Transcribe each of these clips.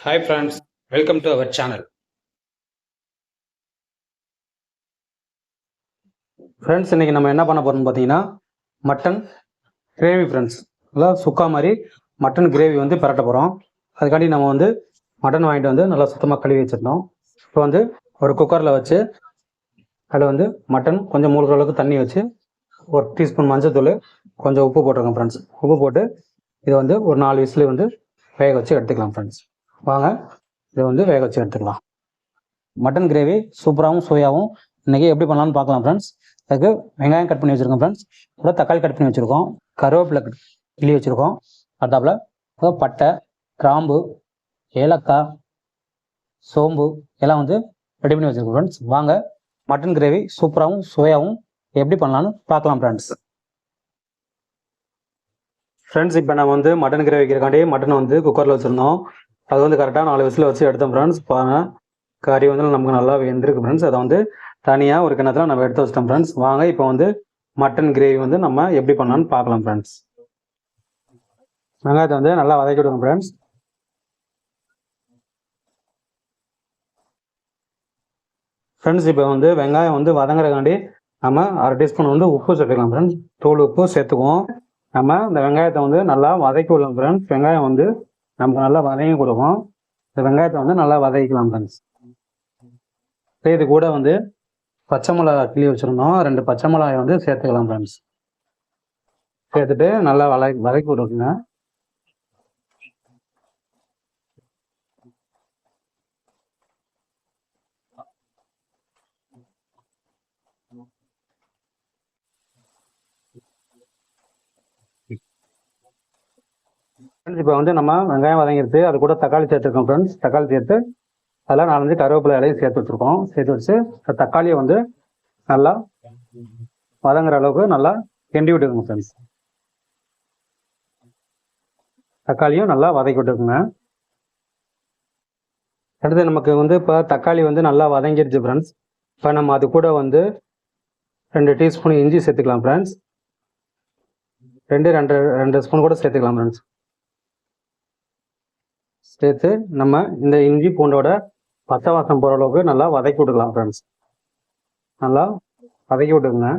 Hi friends welcome to our channel friends இன்னைக்கு நம்ம என்ன பண்ண போறோம்னு பார்த்தீங்கன்னா மட்டன் கிரேவி ஃப்ரெண்ட்ஸ் அதாவது சுக்கா மாதிரி மட்டன் கிரேவி வந்து பரட்ட போகிறோம் அதுக்காண்டி நம்ம வந்து மட்டன் வாங்கிட்டு வந்து நல்லா சுத்தமாக கழுவி வச்சுருந்தோம் இப்போ வந்து ஒரு குக்கரில் வச்சு அதில் வந்து மட்டன் கொஞ்சம் மூழ்கிற அளவுக்கு தண்ணி வச்சு ஒரு டீஸ்பூன் மஞ்சள்தூள் கொஞ்சம் உப்பு போட்டுருங்க ஃப்ரெண்ட்ஸ் உப்பு போட்டு இதை வந்து ஒரு நாலு விசில் வந்து வேக வச்சு எடுத்துக்கலாம் ஃப்ரெண்ட்ஸ் வாங்க இதை வந்து வேக வச்சு எடுத்துக்கலாம். மட்டன் கிரேவி சூப்பராகவும் சுவையாகவும் இன்றைக்கி எப்படி பண்ணலாம்னு பார்க்கலாம் ஃப்ரெண்ட்ஸ் அதுக்கு வெங்காயம் கட் பண்ணி வச்சுருக்கோம் ஃப்ரெண்ட்ஸ் கூட தக்காளி கட் பண்ணி வச்சுருக்கோம். கருவேப்பிலை கிள்ளி வச்சுருக்கோம். அடுத்தாப்புல பட்டை கிராம்பு ஏலக்காய் சோம்பு எல்லாம் வந்து ரெடி பண்ணி வச்சுருக்கோம் ஃப்ரெண்ட்ஸ் வாங்க மட்டன் கிரேவி சூப்பராகவும் சுவையாகவும் எப்படி பண்ணலாம்னு பார்க்கலாம் ஃப்ரெண்ட்ஸ் ஃப்ரெண்ட்ஸ் இப்போ நம்ம வந்து மட்டன் கிரேவி வைக்கிறக்காண்டி மட்டன் வந்து குக்கரில் வச்சுருந்தோம். அது வந்து கரெக்டாக நாலு விசில் வச்சு எடுத்தோம் ஃப்ரெண்ட்ஸ் பாருங்கள் கறி வந்து நமக்கு நல்லா வெந்திருக்கு ஃப்ரெண்ட்ஸ் அதை வந்து தனியாக ஒரு கிணத்துல நம்ம எடுத்து வச்சிட்டோம் ஃப்ரெண்ட்ஸ் வாங்க இப்போ வந்து மட்டன் கிரேவி வந்து நம்ம எப்படி பண்ணலாம்னு பார்க்கலாம் ஃப்ரெண்ட்ஸ் வெங்காயத்தை வந்து நல்லா வதக்கி விடுங்க ஃப்ரெண்ட்ஸ் ஃப்ரெண்ட்ஸ் இப்போ வந்து வெங்காயம் வந்து வதங்குறதுக்காண்டி நம்ம அரை டீஸ்பூன் வந்து உப்பு சேர்த்துக்கலாம் ஃப்ரெண்ட்ஸ் தூள் உப்பு சேர்த்துக்குவோம். நம்ம இந்த வெங்காயத்தை வந்து நல்லா வதக்கி விடலாம் ஃப்ரெண்ட்ஸ் வெங்காயம் வந்து நமக்கு நல்லா வதங்கி கொடுக்கும். இந்த வெங்காயத்தை வந்து நல்லா வதக்கிக்கலாம் ஃப்ரெண்ட்ஸ் இது கூட வந்து பச்சை மிளகா கிளி வச்சுருந்தோம். ரெண்டு பச்சை மிளகாய் வந்து சேர்த்துக்கலாம் ஃப்ரெண்ட்ஸ் சேர்த்துட்டு நல்லா வதக்கி வதக்கி விடுங்க. இப்போ வந்து நம்ம வெங்காயம் வதங்கிடுது அது கூட தக்காளி சேர்த்துருக்கோம் ஃப்ரெண்ட்ஸ் தக்காளி சேர்த்து அதெல்லாம் நாலஞ்சு கருவேப்பிலை இலையும் சேர்த்து வச்சுருக்கோம். சேர்த்து வச்சு தக்காளியை வந்து நல்லா வதங்குற அளவுக்கு நல்லா கிண்டி விட்டுருங்க ஃப்ரெண்ட்ஸ் தக்காளியும் நல்லா வதக்கி விட்டுருக்குங்க அடுத்து நமக்கு வந்து இப்போ தக்காளி வந்து நல்லா வதங்கிடுச்சு ஃப்ரெண்ட்ஸ் இப்போ நம்ம அது கூட வந்து ரெண்டு டீஸ்பூன் இஞ்சி சேர்த்துக்கலாம் ஃப்ரெண்ட்ஸ் ரெண்டு ரெண்டு ரெண்டு ஸ்பூன் கூட சேர்த்துக்கலாம் ஃப்ரெண்ட்ஸ் சேர்த்து நம்ம இந்த இஞ்சி பூண்டோட பச்சை வாசம் போகிற அளவுக்கு நல்லா வதக்கி விட்டுக்கலாம் ஃப்ரெண்ட்ஸ் நல்லா வதக்கி விட்டுக்குங்க.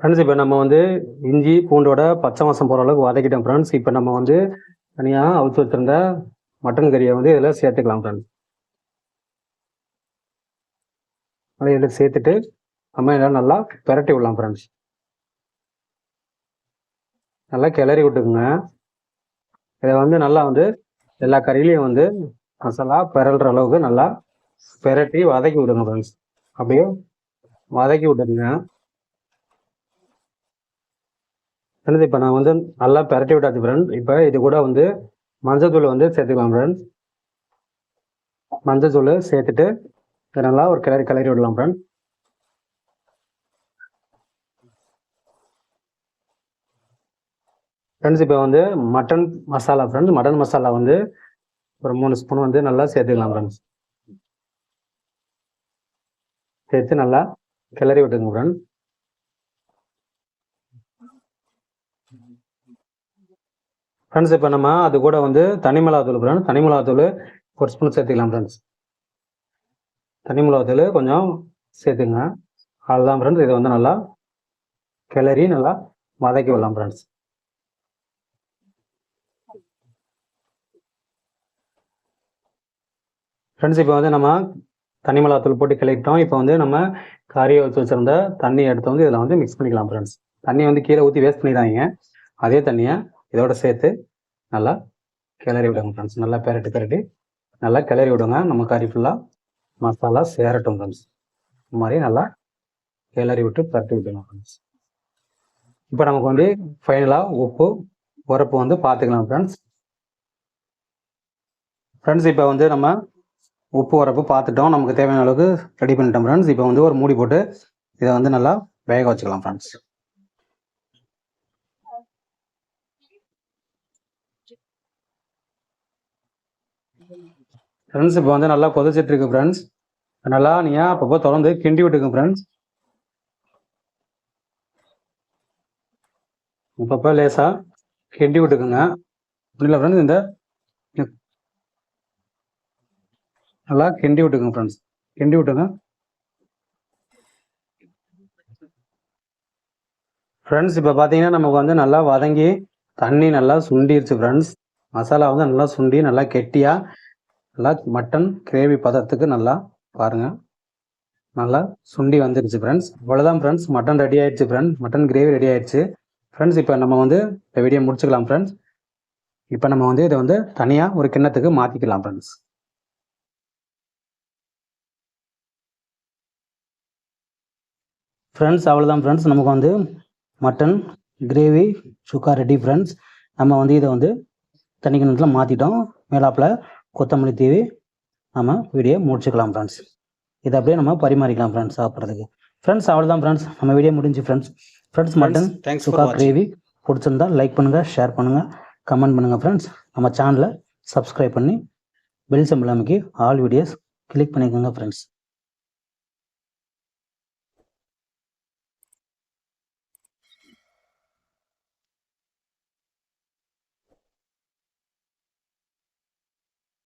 ஃப்ரெண்ட்ஸ் இப்போ நம்ம வந்து இஞ்சி பூண்டோட பச்சை வாசம் போகிற அளவுக்கு வதக்கிட்டோம் ஃப்ரெண்ட்ஸ் இப்போ நம்ம வந்து தனியாக அவுத்து வச்சுருந்த மட்டன் கறியை வந்து இதில் சேர்த்துக்கலாம் ஃப்ரெண்ட்ஸ் அதை இதில் சேர்த்துட்டு நம்ம இதெல்லாம் நல்லா பெரட்டி விடலாம் ஃப்ரெண்ட்ஸ் நல்லா கிளறி விட்டுக்குங்க. இதை வந்து நல்லா வந்து எல்லா கறியிலையும் வந்து மசாலா பெரல்ற அளவுக்கு நல்லா பெரட்டி வதக்கி விடுங்க ஃப்ரெண்ட்ஸ் அப்படியே வதக்கி விட்டுருங்க ஃப்ரெண்ட்ஸ் இப்போ நான் வந்து நல்லா பெரட்டி விட்டாச்சு ஃப்ரெண்ட்ஸ் இப்போ இது கூட வந்து மஞ்சத்தூள் வந்து சேர்த்துக்கலாம் ஃப்ரெண்ட்ஸ் மஞ்சத்தூள் சேர்த்துட்டு நல்லா ஒரு கிளறி கிளறி விடலாம் ஃப்ரெண்ட்ஸ் ஃப்ரெண்ட்ஸ் இப்போ வந்து mutton masala friends mutton masala வந்து ஒரு மூணு ஸ்பூன் வந்து நல்லா சேர்த்துக்கலாம் ஃப்ரெண்ட்ஸ் சேர்த்து நல்லா கிளறி விட்டுங்க ஃப்ரெண்ட் ஃப்ரெண்ட்ஸ் இப்போ நம்ம அது கூட வந்து தனி மிளகாத்தூள் ஃப்ரெண்ட்ஸ் தனி மிளகாத்தூள் ஒரு ஸ்பூன் சேர்த்துக்கலாம் ஃப்ரெண்ட்ஸ் தனி மிளகாத்தூள் கொஞ்சம் சேர்த்துங்க அதுதான் ஃப்ரெண்ட்ஸ் இதை வந்து நல்லா கிளறி நல்லா வதக்கி விடலாம் ஃப்ரெண்ட்ஸ் ஃப்ரெண்ட்ஸ் இப்போ வந்து நம்ம தனி மிளகாத்தூள் போட்டு கிளறிட்டோம். இப்போ வந்து நம்ம கறியை வச்சு வச்சுருந்த தண்ணியை எடுத்து வந்து இதில் வந்து மிக்ஸ் பண்ணிக்கலாம் ஃப்ரெண்ட்ஸ் தண்ணியை வந்து கீழே ஊற்றி வேஸ்ட் பண்ணிடாதீங்க. அதே தண்ணியை இதோட சேர்த்து நல்லா கிளறி விடுங்க ஃப்ரெண்ட்ஸ் நல்லா பெரட்டு பெரட்டி. நல்லா கிளறி விடுங்க. நம்ம கறி ஃபுல்லாக மசாலா சேரட்டும் ஃப்ரெண்ட்ஸ் இந்த மாதிரி நல்லா கிளறி விட்டு பரட்டி விட்டுணும் ஃப்ரெண்ட்ஸ் இப்போ நமக்கு வந்து ஃபைனலாக உப்பு உரப்பு வந்து பார்த்துக்கலாம் ஃப்ரெண்ட்ஸ் ஃப்ரெண்ட்ஸ் இப்போ வந்து நம்ம உப்பு வரப்பு பார்த்துட்டோம். நமக்கு தேவையான அளவுக்கு ரெடி பண்ணிட்டோம் ஃப்ரெண்ட்ஸ் இப்போ வந்து ஒரு மூடி போட்டு இதை வந்து நல்லா வேக வச்சுக்கலாம் ஃப்ரெண்ட்ஸ் ஃப்ரெண்ட்ஸ் இப்போ வந்து நல்லா கொதிச்சிட்டு இருக்கு ஃப்ரெண்ட்ஸ் நல்லா நீங்கள் அப்பப்போ திறந்து கிண்டி விட்டுருங்க ஃப்ரெண்ட்ஸ் அப்பப்போ லேசாக கிண்டி விட்டுக்குங்க. இல்லை ஃப்ரெண்ட்ஸ் இந்த நல்லா கிண்டி விட்டுக்குங்க ஃப்ரெண்ட்ஸ் கிண்டி விட்டுங்க. ஃப்ரெண்ட்ஸ் இப்போ பார்த்தீங்கன்னா நமக்கு வந்து நல்லா வதங்கி தண்ணி நல்லா சுண்டிருச்சு ஃப்ரெண்ட்ஸ் மசாலா வந்து நல்லா சுண்டி நல்லா கெட்டியாக நல்லா மட்டன் கிரேவி பதத்துக்கு நல்லா பாருங்கள் நல்லா சுண்டி வந்துருச்சு ஃப்ரெண்ட்ஸ் அவ்வளோதான் ஃப்ரெண்ட்ஸ் மட்டன் ரெடி ஆயிடுச்சு ஃப்ரெண்ட்ஸ் மட்டன் கிரேவி ரெடி ஆயிடுச்சு. ஃப்ரெண்ட்ஸ் இப்போ நம்ம வந்து இந்த வீடியோ முடிச்சுக்கலாம் ஃப்ரெண்ட்ஸ் இப்போ நம்ம வந்து இதை வந்து தனியாக ஒரு கிண்ணத்துக்கு மாற்றிக்கலாம் ஃப்ரெண்ட்ஸ் ஃப்ரெண்ட்ஸ் அவ்வளோதான் ஃப்ரெண்ட்ஸ் நமக்கு வந்து mutton gravy chukka ready friends நம்ம வந்து இதை வந்து தனி கிணத்துல மாற்றிட்டோம் மேலாப்பில் கொத்தமல்லி தீவி நம்ம வீடியோ முடிச்சுக்கலாம் ஃப்ரெண்ட்ஸ் இதை அப்படியே நம்ம பரிமாறிக்கலாம் ஃப்ரெண்ட்ஸ் சாப்பிட்றதுக்கு. ஃப்ரெண்ட்ஸ் அவ்வளோதான் ஃப்ரெண்ட்ஸ் நம்ம வீடியோ முடிஞ்சு friends friends mutton chukka gravy பிடிச்சிருந்தா லைக் பண்ணுங்கள் ஷேர் பண்ணுங்கள் கமெண்ட் பண்ணுங்கள் ஃப்ரெண்ட்ஸ் நம்ம சேனலை சப்ஸ்கிரைப் பண்ணி பெல் சிம்பிள் அமைக்கி ஆல் வீடியோஸ் கிளிக் பண்ணிக்கோங்க ஃப்ரெண்ட்ஸ்